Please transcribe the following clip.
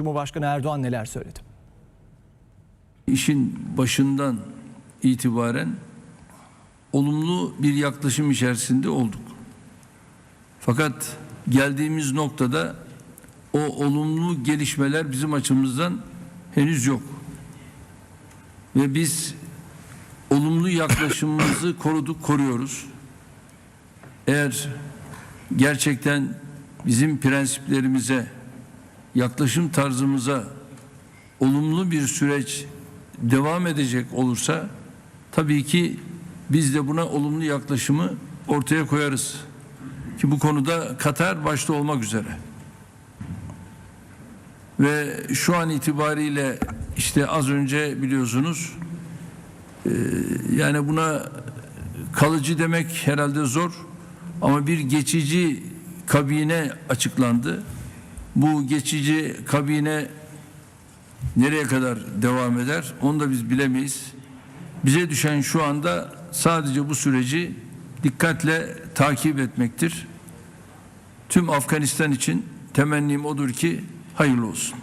Cumhurbaşkanı Erdoğan neler söyledi? işin başından itibaren olumlu bir yaklaşım içerisinde olduk. Fakat geldiğimiz noktada o olumlu gelişmeler bizim açımızdan henüz yok. Ve biz olumlu yaklaşımımızı koruduk, koruyoruz. Eğer gerçekten bizim prensiplerimize, yaklaşım tarzımıza olumlu bir süreç devam edecek olursa tabii ki biz de buna olumlu yaklaşımı ortaya koyarız. Ki bu konuda Katar başta olmak üzere. Ve şu an itibariyle işte az önce biliyorsunuz e, yani buna kalıcı demek herhalde zor ama bir geçici kabine açıklandı. Bu geçici kabine nereye kadar devam eder onu da biz bilemeyiz. Bize düşen şu anda sadece bu süreci dikkatle takip etmektir. Tüm Afganistan için temennim odur ki hayırlı olsun.